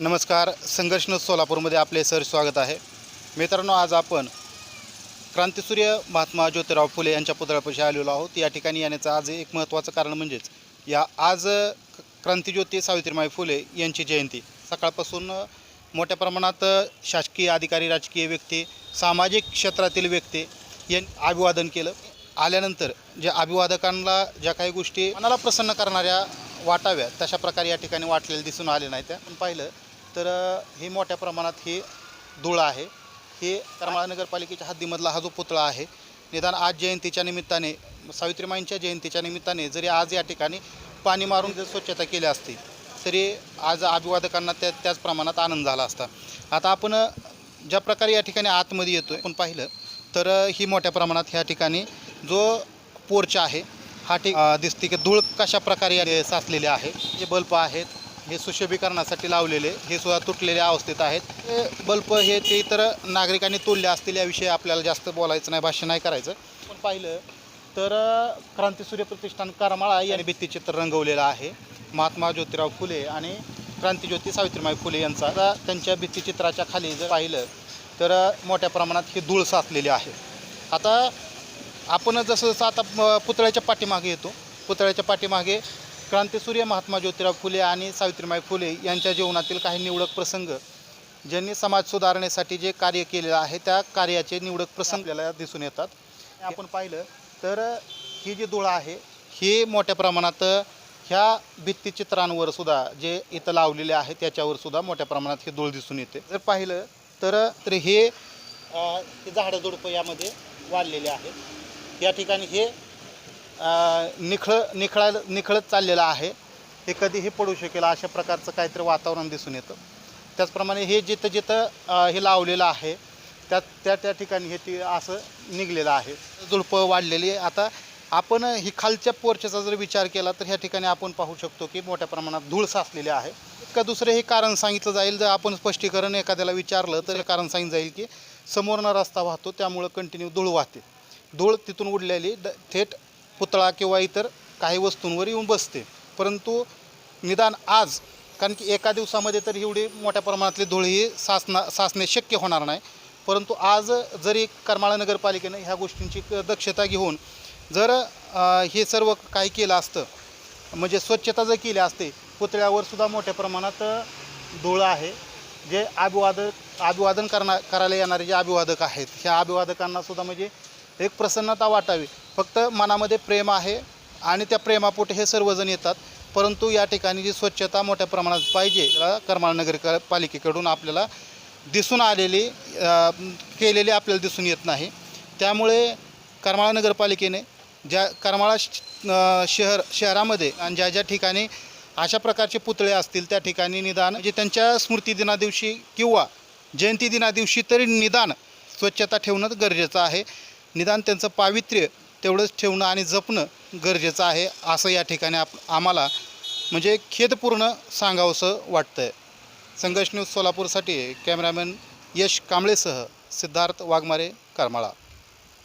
नमस्कार संघर्ष सोलापूरमध्ये आपले सर स्वागत आहे. मित्रांनो आज आपण क्रांतिसूर्य महात्मा ज्योतिराव फुले यांच्या पुतळ्यापाशी आलेलो आहोत. या ठिकाणी येण्याचं आज एक महत्त्वाचं कारण म्हणजेच या आज क- क्रांतिज्योती सावित्रीमाई फुले यांची जयंती. सकाळपासून मोठ्या प्रमाणात शासकीय अधिकारी राजकीय व्यक्ती सामाजिक क्षेत्रातील व्यक्ती यांनी अभिवादन केलं. आल्यानंतर ज्या अभिवादकांना ज्या काही गोष्टी मनाला प्रसन्न करणाऱ्या वाटाव्या तशा प्रकारे या ठिकाणी वाटलेले दिसून आले नाही त्या पण पाहिलं तर हे मोठ्या प्रमाणात हे धुळं आहे. हे करमाळा नगरपालिकेच्या हद्दीमधला हा जो पुतळा आहे निदान आज जयंतीच्या निमित्ताने सावित्रीमाईंच्या जयंतीच्या निमित्ताने जरी आज या ठिकाणी पाणी मारून जर स्वच्छता केली असती तरी आज अभिवादकांना त्या त्याच प्रमाणात आनंद झाला असता. आता आपण ज्या प्रकारे या ठिकाणी आतमध्ये येतो आपण पाहिलं तर ही मोठ्या प्रमाणात ह्या ठिकाणी जो पोर्च आहे हा ठिक दिसते की धूळ कशा प्रकारे साचलेले आहे जे बल्ब आहेत हे सुशोभीकरणासाठी लावलेले हे सुद्धा तुटलेल्या अवस्थेत आहेत. बल्ब हे ते इतर नागरिकांनी तोडले असतील याविषयी आपल्याला जास्त बोलायचं नाही भाष्य नाही करायचं. पण पाहिलं तर क्रांतीसूर्य प्रतिष्ठान करमाळा याने भित्तीचित्र रंगवलेलं आहे. महात्मा ज्योतिराव फुले आणि क्रांतीज्योती सावित्रीबाई फुले यांचा त्यांच्या भित्तिचित्राच्या खाली जर पाहिलं तर मोठ्या प्रमाणात ही धूळ साचलेली आहे. आता आपण जसं जसं आता पुतळ्याच्या पाठीमागे येतो. पुतळ्याच्या पाठीमागे क्रांतिसूर्य महात्मा ज्योतिराव फुले आणि सावित्रीबाई फुले यांच्या जीवनातील काही निवडक प्रसंग ज्यांनी समाज सुधारणेसाठी जे कार्य केलेलं आहे त्या कार्याचे निवडक प्रसंग आपल्याला दिसून येतात. आपण पाहिलं तर ही जी धुळा आहे ही मोठ्या प्रमाणात ह्या भित्तिचित्रांवर सुद्धा जे इथं लावलेले आहे त्याच्यावर सुद्धा मोठ्या प्रमाणात ही धूळ दिसून येते. जर पाहिलं तर तर हे झाडं झुडपं यामध्ये वाढलेले आहेत. या ठिकाणी हे निखळ निखळा निखळत चाललेलं आहे. हे कधीही पडू शकेल अशा प्रकारचं काहीतरी वातावरण दिसून येतं. त्याचप्रमाणे हे जिथं जिथं हे लावलेलं आहे त्या त्या त्या ठिकाणी हे ती असं निघलेलं आहे. झुडपं वाढलेली आहे. आता आपण ही खालच्या पोर्चेचा जर विचार केला तर ह्या ठिकाणी आपण पाहू शकतो की मोठ्या प्रमाणात धूळ साचलेली आहे. का दुसरं हे कारण सांगितलं जाईल. जर आपण स्पष्टीकरण एखाद्याला विचारलं तर हे कारण सांगितलं जाईल की समोरनं रस्ता वाहतो त्यामुळं कंटिन्यू धूळ वाहते. धूळ तिथून उडलेली थेट पुतळा किंवा इतर काही वस्तूंवर येऊन बसते. परंतु निदान आज कारण की एका दिवसामध्ये तर एवढी मोठ्या प्रमाणातली धुळी ही साचना साचणे शक्य होणार नाही. परंतु आज जरी करमाळा नगरपालिकेनं ह्या गोष्टींची क- दक्षता घेऊन जर हे सर्व काही केलं असतं म्हणजे स्वच्छता जर केली असते पुतळ्यावर सुद्धा मोठ्या प्रमाणात धुळं आहे. जे अभिवादक अभिवादन करणार करायला येणारे जे अभिवादक आहेत ह्या अभिवादकांनासुद्धा म्हणजे एक प्रसन्नता वाटावी. फक्त मनामध्ये प्रेम आहे आणि त्या प्रेमापोटे हे सर्वजण येतात. परंतु या ठिकाणी जी स्वच्छता मोठ्या प्रमाणात पाहिजे करमाळ नगर पालिकेकडून आपल्याला दिसून आलेली केलेली आपल्याला दिसून येत नाही. त्यामुळे करमाळा नगरपालिकेने ज्या करमाळा श- शहर शहरामध्ये आणि ज्या ज्या ठिकाणी अशा प्रकारचे पुतळे असतील त्या ठिकाणी निदान म्हणजे त्यांच्या स्मृती दिवशी किंवा जयंती दिनादिवशी तरी निदान स्वच्छता ठेवणं गरजेचं आहे. निदान त्यांचं पावित्र्य तेवढंच ठेवणं आणि जपणं गरजेचं आहे असं या ठिकाणी आप आम्हाला म्हणजे खेदपूर्ण सांगावंसं वाटतं आहे संघर्ष न्यूज सोलापूरसाठी कॅमेरामॅन यश कांबळेसह सिद्धार्थ वाघमारे करमाळा.